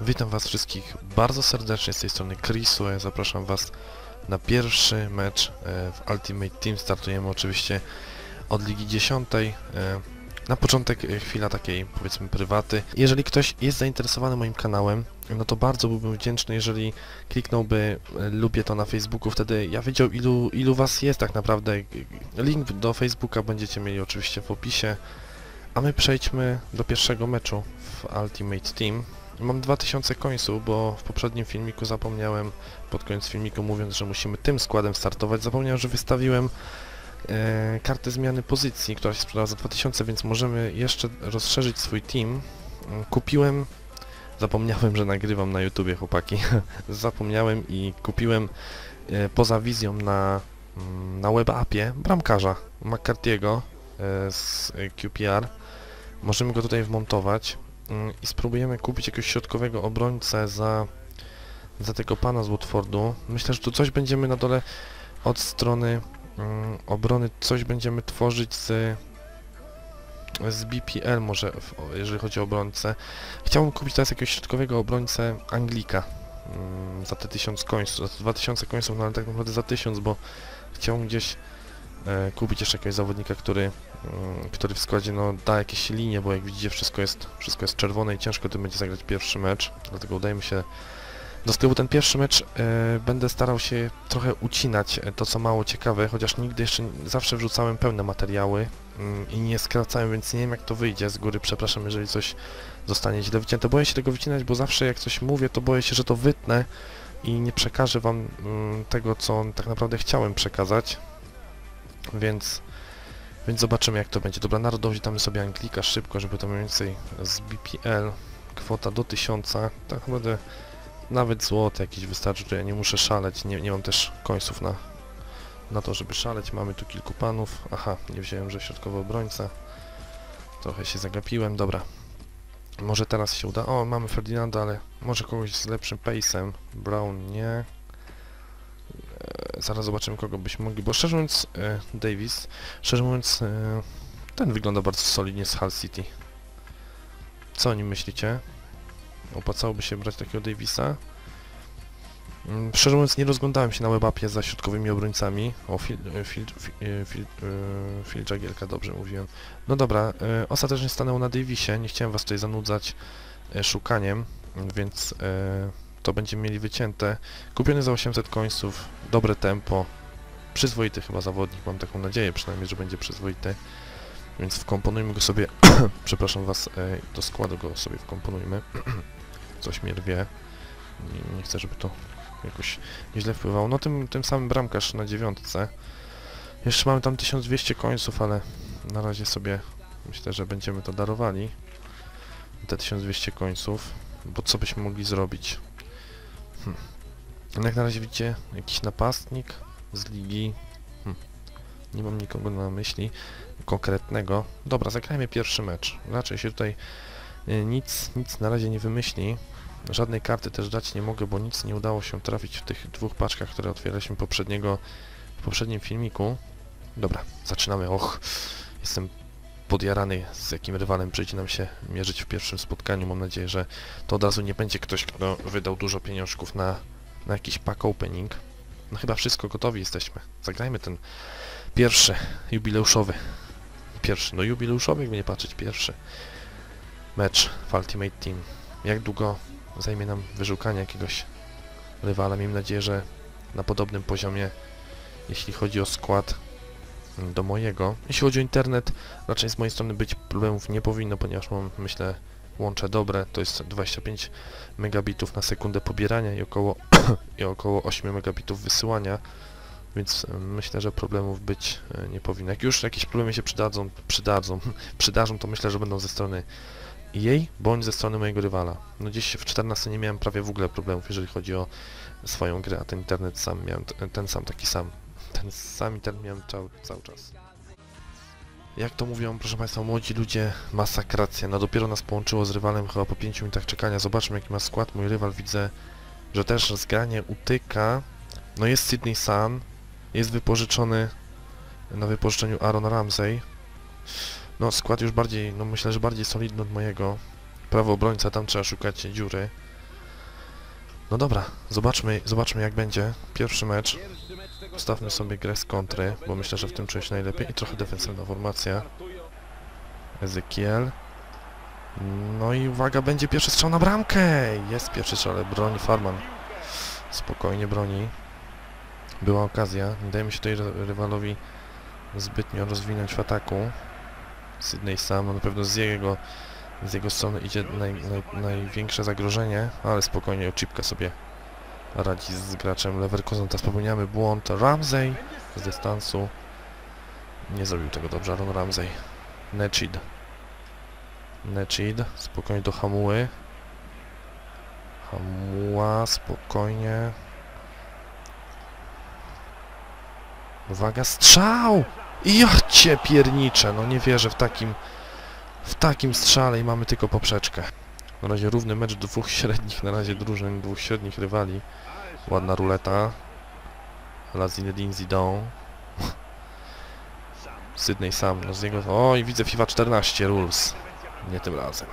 Witam was wszystkich bardzo serdecznie z tej strony Chrisu, zapraszam was na pierwszy mecz e, w Ultimate Team. Startujemy oczywiście od Ligi 10. e, Na początek e, chwila takiej powiedzmy prywaty. Jeżeli ktoś jest zainteresowany moim kanałem, no to bardzo byłbym wdzięczny, jeżeli kliknąłby lubię to na Facebooku, wtedy ja wiedział ilu, ilu was jest tak naprawdę. Link do Facebooka będziecie mieli oczywiście w opisie. A my przejdźmy do pierwszego meczu w Ultimate Team. Mam 2000 końców, bo w poprzednim filmiku zapomniałem, pod koniec filmiku mówiąc, że musimy tym składem startować, zapomniałem, że wystawiłem e, kartę zmiany pozycji, która się sprzedała za 2000, więc możemy jeszcze rozszerzyć swój team. Kupiłem, zapomniałem, że nagrywam na YouTubie, chłopaki, zapomniałem i kupiłem e, poza wizją na, mm, na web appie bramkarza McCarthy'ego e, z QPR. Możemy go tutaj wmontować i spróbujemy kupić jakiegoś środkowego obrońcę za, za tego pana z Watfordu. Myślę, że tu coś będziemy na dole od strony mm, obrony, coś będziemy tworzyć z, z BPL może, jeżeli chodzi o obrońcę. Chciałbym kupić teraz jakiegoś środkowego obrońcę Anglika mm, za te 1000 końców, za te 2000 końców, no ale tak naprawdę za 1000, bo chciałbym gdzieś kupić jeszcze jakiegoś zawodnika, który mm, który w składzie no, da jakieś linie, bo jak widzicie wszystko jest, wszystko jest czerwone i ciężko tym będzie zagrać pierwszy mecz, dlatego udajemy się do sklepu. Ten pierwszy mecz e, będę starał się trochę ucinać e, to co mało ciekawe, chociaż nigdy jeszcze zawsze wrzucałem pełne materiały mm, i nie skracałem, więc nie wiem jak to wyjdzie z góry, przepraszam jeżeli coś zostanie źle wycięte. Boję się tego wycinać, bo zawsze jak coś mówię, to boję się, że to wytnę i nie przekażę wam mm, tego, co tak naprawdę chciałem przekazać, więc więc zobaczymy jak to będzie. Dobra, narodowi damy sobie Anglika szybko, żeby to mniej więcej z BPL kwota do 1000. Tak naprawdę nawet złote jakieś wystarczy, że ja nie muszę szaleć, nie, nie mam też końców na, na to, żeby szaleć. Mamy tu kilku panów. Aha, nie wziąłem, że środkowy obrońca. Trochę się zagapiłem, dobra. Może teraz się uda. O, mamy Ferdinanda, ale może kogoś z lepszym pace'em. Brown nie. Zaraz zobaczymy kogo byśmy mogli, bo szczerze mówiąc e, Davis Szczerze mówiąc, e, ten wygląda bardzo solidnie z Hull City. Co o nim myślicie? Opłacałoby się brać takiego Davisa? Mm, Szczerze mówiąc, nie rozglądałem się na webapie za środkowymi obrońcami. O, Phil, e, Phil, Phil, Phil, Jagielka, dobrze mówiłem. No dobra, ostatecznie stanęło na Davisie. Nie chciałem was tutaj zanudzać szukaniem, więc to będziemy mieli wycięte. Kupiony za 800 końców, dobre tempo, przyzwoity chyba zawodnik, mam taką nadzieję przynajmniej, że będzie przyzwoity. Więc wkomponujmy go sobie, przepraszam was, e, do składu go sobie wkomponujmy. Coś mnie rwie. Nie, nie chcę, żeby to jakoś nieźle wpływało. No tym, tym samym bramkarz na dziewiątce. Jeszcze mamy tam 1200 końców, ale na razie sobie myślę, że będziemy to darowali. Te 1200 końców. Bo co byśmy mogli zrobić? Hm. No Jak na razie widzicie, jakiś napastnik z ligi. Hm. Nie mam nikogo na myśli konkretnego. Dobra, zagrajmy pierwszy mecz. Raczej się tutaj y, nic, nic na razie nie wymyśli. Żadnej karty też dać nie mogę, bo nic nie udało się trafić w tych dwóch paczkach, które otwieraliśmy poprzedniego, w poprzednim filmiku. Dobra, zaczynamy. Och, jestem podjarany, z jakim rywalem przyjdzie nam się mierzyć w pierwszym spotkaniu. Mam nadzieję, że to od razu nie będzie ktoś, kto wydał dużo pieniążków na, na jakiś pack opening. No chyba wszystko gotowi jesteśmy. Zagrajmy ten pierwszy, jubileuszowy. Pierwszy, no jubileuszowy, jakby nie patrzeć, pierwszy mecz w Ultimate Team. Jak długo zajmie nam wyszukanie jakiegoś rywala? Miejmy nadzieję, że na podobnym poziomie, jeśli chodzi o skład do mojego. Jeśli chodzi o internet, raczej z mojej strony być problemów nie powinno, ponieważ mam, myślę, łącze dobre, to jest 25 megabitów na sekundę pobierania i około, i około 8 megabitów wysyłania, więc e, myślę, że problemów być e, nie powinno. Jak już jakieś problemy się przydadzą, przydadzą, przydarzą, to myślę, że będą ze strony jej, bądź ze strony mojego rywala. No gdzieś w 14 nie miałem prawie w ogóle problemów, jeżeli chodzi o swoją grę, a ten internet sam miałem, ten sam taki sam. Ten sam internet miałem cały, cały czas. Jak to mówią, proszę Państwa, młodzi ludzie, masakracja. No dopiero nas połączyło z rywalem chyba po 5 minutach czekania. Zobaczmy jaki ma skład. Mój rywal widzę, że też zgranie utyka. No jest Sydney Sun, jest wypożyczony na wypożyczeniu Aaron Ramsey. No skład już bardziej, no myślę, że bardziej solidny od mojego. Prawo obrońca, tam trzeba szukać dziury. No dobra, zobaczmy, zobaczmy jak będzie. Pierwszy mecz. Ustawmy sobie grę z kontry, bo myślę, że w tym czuję najlepiej. I trochę defensywna formacja. Ezekiel. No i uwaga, będzie pierwszy strzał na bramkę! Jest pierwszy strzał, ale broni Farman. Spokojnie broni. Była okazja. Nie dajmy się tutaj ry- rywalowi zbytnio rozwinąć w ataku. Sydney sam, no na pewno z jego, z jego strony idzie naj, naj, największe zagrożenie, ale spokojnie Chipka sobie radzi z graczem Leverkusen. Teraz popełniamy błąd. Ramsey z dystansu. Nie zrobił tego dobrze Aaron Ramsey. Nechid. Nechid. Spokojnie do Hamuły. Hamuła, spokojnie. Uwaga, strzał! Ja cię no nie wierzę w takim w takim strzale i mamy tylko poprzeczkę. Na razie równy mecz dwóch średnich, na razie drużyn, dwóch średnich rywali. Ładna ruleta. La Zinedine Zidane. Sydney sam, no z niego... Oj, widzę FIFA 14 rules. Nie tym razem.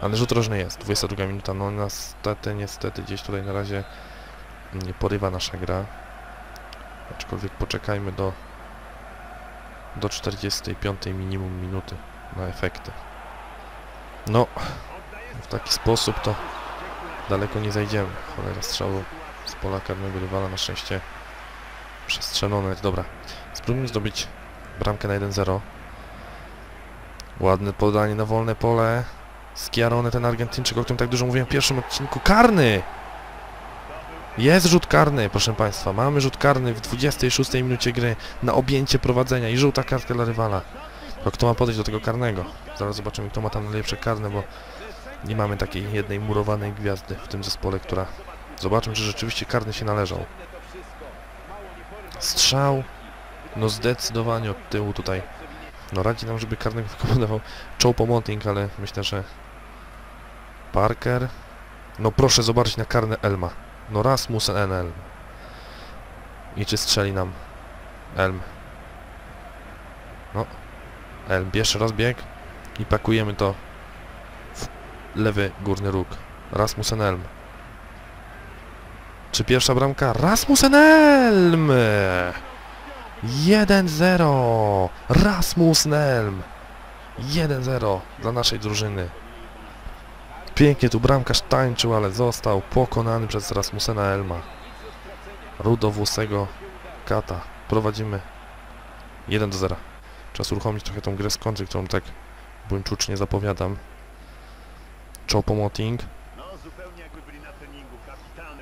Ale rzut rożny jest, 22 minuta, no niestety, niestety gdzieś tutaj na razie nie porywa nasza gra. Aczkolwiek poczekajmy do do 45 minimum minuty na efekty. No, w taki sposób to daleko nie zajdziemy. Cholera strzału z pola karnego rywala na szczęście przestrzelone. Dobra, spróbujmy zdobyć bramkę na 1-0. Ładne podanie na wolne pole. Skiarony ten Argentyńczyk, o którym tak dużo mówiłem w pierwszym odcinku. Karny! Jest rzut karny, proszę Państwa. Mamy rzut karny w 26 minucie gry na objęcie prowadzenia i żółta kartka dla rywala. To kto ma podejść do tego karnego? Zaraz zobaczymy, kto ma tam najlepsze karne, bo nie mamy takiej jednej murowanej gwiazdy w tym zespole, która... Zobaczmy, czy rzeczywiście karny się należał. Strzał. No zdecydowanie od tyłu tutaj. No radzi nam, żeby karnego wykonał Joe Pomoting, ale myślę, że... Parker. No proszę zobaczyć na karne Elma. No Rasmussen N. Elm. I czy strzeli nam Elm? No. Elm bierze rozbieg i pakujemy to lewy górny róg. Rasmussen Elm. Czy pierwsza bramka? Rasmussen Elm! 1-0! Rasmussen Elm! 1-0 dla naszej drużyny. Pięknie tu bramkarz tańczył, ale został pokonany przez Rasmusena Elma. Rudowłosego kata. Prowadzimy 1 do 0. Czas uruchomić trochę tą grę z kontry, którą tak buńczucznie zapowiadam.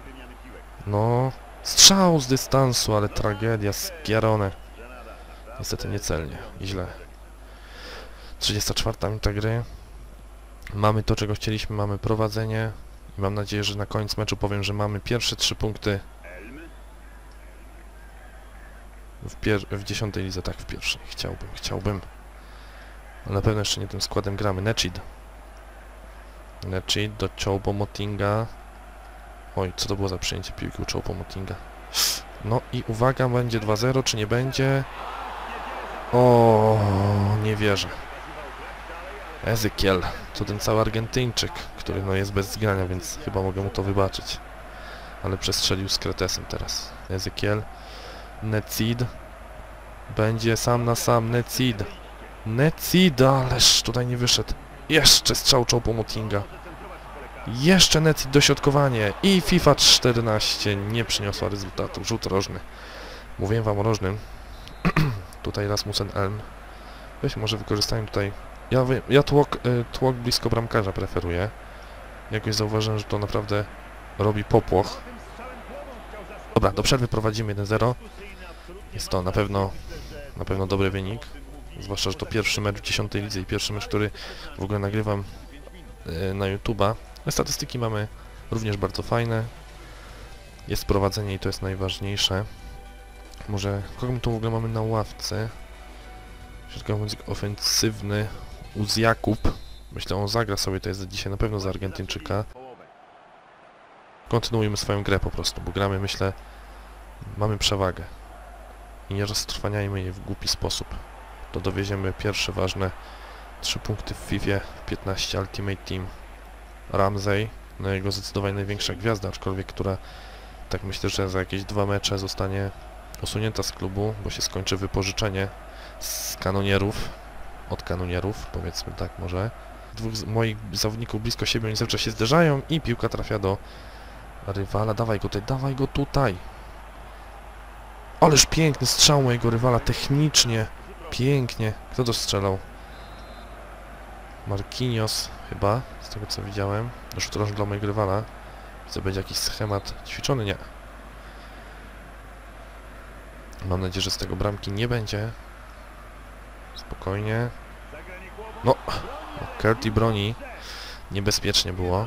Wymiany piłek. No, strzał z dystansu, ale tragedia, skierone. Żenada. Niestety niecelnie i źle. 34 minuta gry. Mamy to, czego chcieliśmy, mamy prowadzenie. I mam nadzieję, że na koniec meczu powiem, że mamy pierwsze trzy punkty w, pier w 10 lidze, tak w pierwszej. Chciałbym, chciałbym. Ale na pewno jeszcze nie tym składem gramy. Nechid. Nechid do Choupo Motinga. Oj, co to było za przyjęcie piłki u Choupo Motinga? No i uwaga, będzie 2-0, czy nie będzie? O, nie wierzę. Ezekiel, to ten cały Argentyńczyk, który no jest bez zgrania, więc chyba mogę mu to wybaczyć. Ale przestrzelił z Kretesem teraz. Ezekiel. Necid. Będzie sam na sam. Necid. Necid, ależ tutaj nie wyszedł. Jeszcze strzał czołpo Motinga. Jeszcze Necid dośrodkowanie. I FIFA 14 nie przyniosła rezultatu. Rzut rożny. Mówiłem wam o rożnym. tutaj Rasmussen Elm. Weź może wykorzystajmy tutaj... Ja, ja tłok, y, tłok blisko bramkarza preferuję. Jakoś zauważyłem, że to naprawdę robi popłoch. Dobra, do przerwy prowadzimy 1-0. Jest to na pewno, na pewno dobry wynik. Zwłaszcza, że to pierwszy mecz w 10 lidze i pierwszy mecz, który w ogóle nagrywam e, na YouTube'a. Statystyki mamy również bardzo fajne. Jest prowadzenie i to jest najważniejsze. Może kogo my tu w ogóle mamy na ławce? Środkowy muzyk ofensywny Uz Jakub. Myślę, on zagra sobie, to jest dzisiaj na pewno za Argentyńczyka. Połowę. Kontynuujmy swoją grę po prostu, bo gramy, myślę, mamy przewagę. I nie roztrwaniajmy jej w głupi sposób. To dowieziemy pierwsze ważne trzy punkty w FIFA 15 Ultimate Team. Ramsey, no jego zdecydowanie największa gwiazda, aczkolwiek która tak myślę, że za jakieś dwa mecze zostanie usunięta z klubu, bo się skończy wypożyczenie z kanonierów, od kanonierów, powiedzmy tak może. Dwóch moich zawodników blisko siebie, oni czas się zderzają i piłka trafia do rywala. Dawaj go tutaj, dawaj go tutaj. Ależ piękny strzał mojego rywala, technicznie, pięknie. Kto to strzelał? Marquinhos chyba, z tego co widziałem. Rzut rożny dla mojego rywala. Chce będzie jakiś schemat ćwiczony? Nie. Mam nadzieję, że z tego bramki nie będzie. Spokojnie. No, Curti broni. Niebezpiecznie było.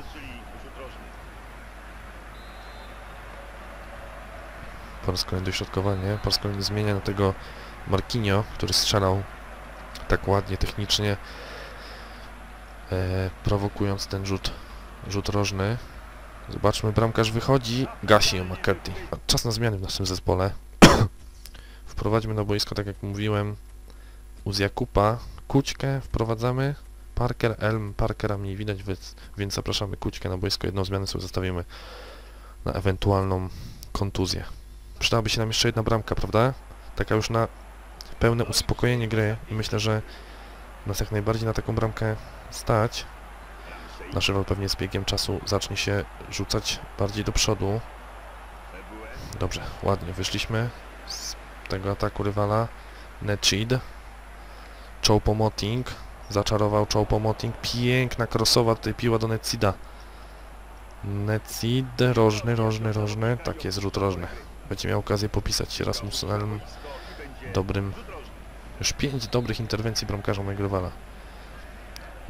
Po raz kolejny dośrodkowanie. Po raz kolejny zmienia na tego Marquinho, który strzelał tak ładnie, technicznie, e, prowokując ten rzut, rzut rożny. Zobaczmy, bramkarz wychodzi, gasi ją McCarthy. Czas na zmiany w naszym zespole. Wprowadźmy na boisko, tak jak mówiłem, Uziakupa, Kućkę wprowadzamy, Parker, Elm, Parkera mniej widać, więc, więc zapraszamy Kućkę na boisko. Jedną zmianę sobie zostawimy na ewentualną kontuzję. Przydałaby się nam jeszcze jedna bramka, prawda? Taka już na pełne uspokojenie gry i myślę, że nas jak najbardziej na taką bramkę stać. Nasz pewnie z biegiem czasu zacznie się rzucać bardziej do przodu. Dobrze, ładnie wyszliśmy z tego ataku rywala. Nechid. Choupo-Moting. Zaczarował Choupo-Moting. Piękna crossowa tutaj piła do Necida. Necid, rożny, rożny, rożny. Tak jest, rzut rożny. Będzie miał okazję popisać się Rasmus Elm dobrym... Już pięć dobrych interwencji bramkarza mojego rywala.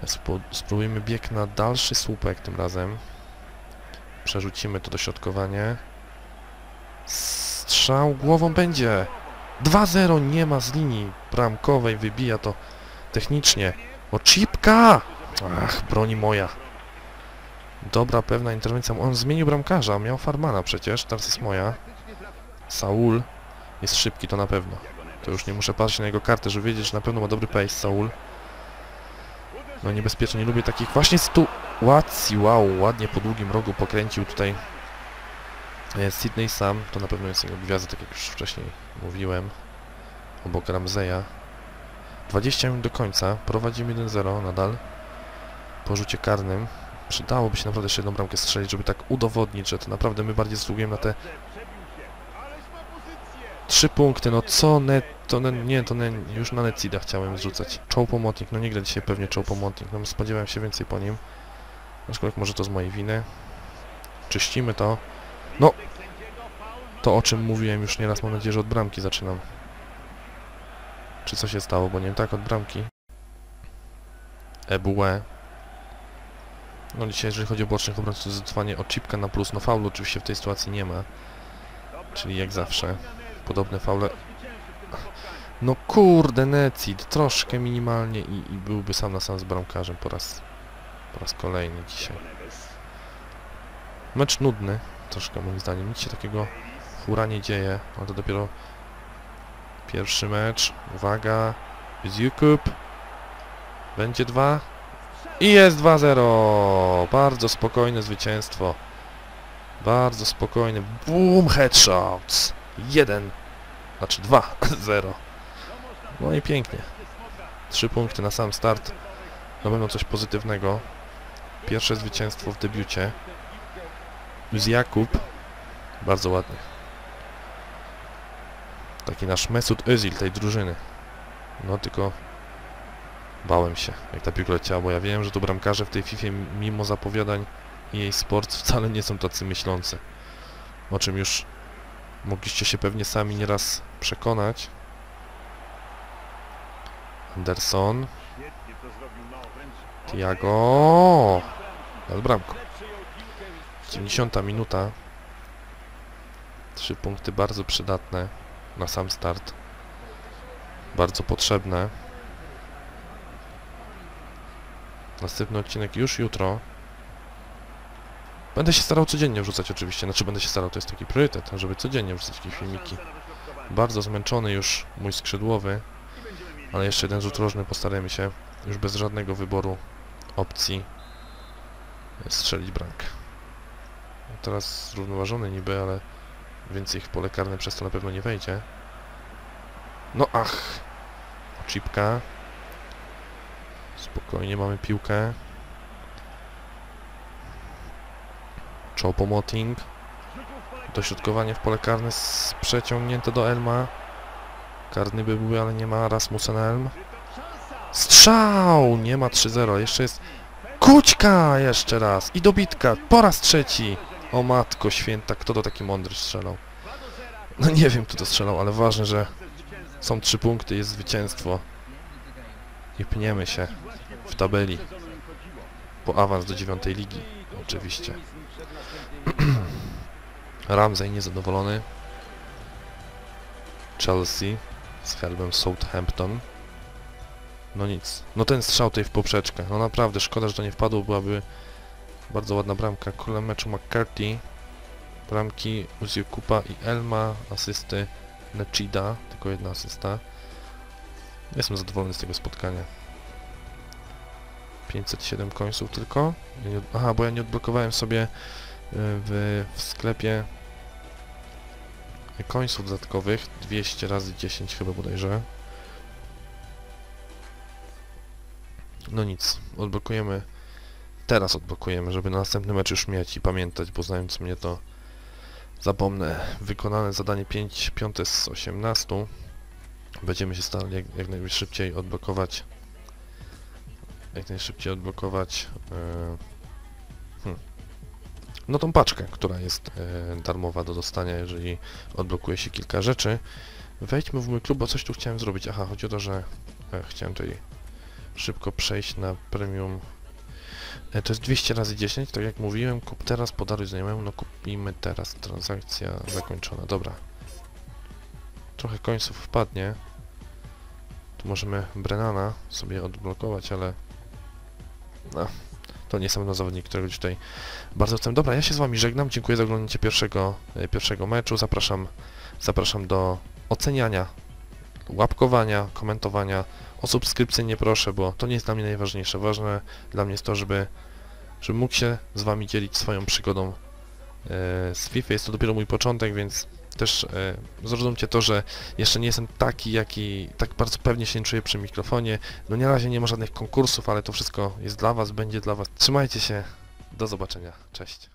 Spó- Spróbujmy bieg na dalszy słupek tym razem. Przerzucimy to dośrodkowanie. Strzał głową będzie. 2-0 nie ma z linii bramkowej. Wybija to technicznie. O, chipka! Ach, broni moja. Dobra, pewna interwencja. On zmienił bramkarza. Miał Farmana przecież. Teraz jest moja. Saul jest szybki, to na pewno. To już nie muszę patrzeć na jego kartę, żeby wiedzieć, że na pewno ma dobry pace Saul. No niebezpiecznie, nie lubię takich właśnie sytuacji. Wow, ładnie po długim rogu pokręcił tutaj e, Sydney Sam. To na pewno jest jego gwiazda, tak jak już wcześniej mówiłem. Obok Ramzeya. 20 minut do końca. Prowadzimy 1-0 nadal. Po rzucie karnym. Przydałoby się naprawdę jeszcze jedną bramkę strzelić, żeby tak udowodnić, że to naprawdę my bardziej zasługujemy na te Trzy punkty, no co net, to ne, nie, to ne, już na Necida chciałem zrzucać. Choupo-Moting, no nie gra dzisiaj pewnie Choupo-Moting, no spodziewałem się więcej po nim. Aczkolwiek może to z mojej winy. Czyścimy to. No! To o czym mówiłem już nieraz, mam nadzieję, że od bramki zaczynam. Czy co się stało, bo nie tak, od bramki. Ebue. No dzisiaj, jeżeli chodzi o bocznych obrońców, zdecydowanie o chipka na plus, no faulu oczywiście w tej sytuacji nie ma. Czyli jak zawsze. Podobne faule. No kurde, Necid, troszkę minimalnie i, i byłby sam na sam z bramkarzem po raz, po raz kolejny dzisiaj. Mecz nudny, troszkę moim zdaniem. Nic się takiego hura nie dzieje, ale to dopiero pierwszy mecz. Uwaga, Zjukup. Będzie dwa. I jest 2-0. Bardzo spokojne zwycięstwo. Bardzo spokojny. Boom, headshots. Jeden. Znaczy dwa. Zero. No i pięknie. Trzy punkty na sam start. Na pewno coś pozytywnego. Pierwsze zwycięstwo w debiucie. Z Jakub. Bardzo ładnie. Taki nasz Mesut Özil tej drużyny. No tylko bałem się, jak ta piłka leciała, bo ja wiem, że to bramkarze w tej FIFA mimo zapowiadań jej sport wcale nie są tacy myślący. O czym już mogliście się pewnie sami nieraz przekonać. Anderson, Tiago, nad bramką. 90 minuta. Trzy punkty bardzo przydatne na sam start. Bardzo potrzebne. Następny odcinek już jutro. Będę się starał codziennie wrzucać oczywiście, znaczy będę się starał, to jest taki priorytet, żeby codziennie wrzucać jakieś filmiki. Bardzo zmęczony już mój skrzydłowy, ale jeszcze jeden rzut rożny postarajmy się już bez żadnego wyboru opcji strzelić bramkę. teraz zrównoważony niby, ale więcej ich w pole karne przez to na pewno nie wejdzie. No ach! Chipka. Spokojnie, mamy piłkę. Choupo-Moting. Dośrodkowanie w pole karne przeciągnięte do Elma. Karny by był, ale nie ma. Rasmussen Elm. Strzał! Nie ma 3-0. Jeszcze jest Kućka jeszcze raz. I dobitka. Po raz trzeci. O matko święta, kto to taki mądry strzelał? No nie wiem, kto to strzelał, ale ważne, że są trzy punkty, jest zwycięstwo. I pniemy się w tabeli. Po awans do dziewiątej ligi, oczywiście. Ramsey niezadowolony. Chelsea z herbem Southampton. No nic. No ten strzał tutaj w poprzeczkę. No naprawdę, szkoda, że to nie wpadło. Byłaby bardzo ładna bramka. Królem meczu McCarthy. Bramki Uziekupa i Elma. Asysty Nechida. Tylko jedna asysta. Jestem zadowolony z tego spotkania. 507 końców tylko. Aha, bo ja nie odblokowałem sobie w, w sklepie końców dodatkowych. 200 razy 10 chyba bodajże. No nic, odblokujemy. Teraz odblokujemy, żeby na następny mecz już mieć i pamiętać, bo znając mnie to zapomnę. Wykonane zadanie 5 piąte z 18. Będziemy się starali jak, jak najszybciej odblokować jak najszybciej odblokować hmm, no tą paczkę, która jest e, darmowa do dostania, jeżeli odblokuje się kilka rzeczy. Wejdźmy w mój klub, bo coś tu chciałem zrobić. Aha, chodzi o to, że e, chciałem tutaj szybko przejść na premium. E, to jest 200 razy 10, tak jak mówiłem, kup teraz, podaruj znajomemu, no kupimy teraz, transakcja zakończona, dobra. Trochę końców wpadnie. Tu możemy Brennana sobie odblokować, ale no, to nie sam zawodnik, którego tutaj bardzo chcę. Dobra, ja się z wami żegnam, dziękuję za oglądanie pierwszego, e, pierwszego meczu, zapraszam, zapraszam do oceniania, łapkowania, komentowania, o subskrypcję nie proszę, bo to nie jest dla mnie najważniejsze. Ważne dla mnie jest to, żeby, żeby mógł się z Wami dzielić swoją przygodą e, z FIFA. Jest to dopiero mój początek, więc też e, zrozumcie to, że jeszcze nie jestem taki, jaki tak bardzo pewnie się czuję przy mikrofonie. No na razie nie ma żadnych konkursów, ale to wszystko jest dla Was, będzie dla Was. Trzymajcie się, do zobaczenia, cześć.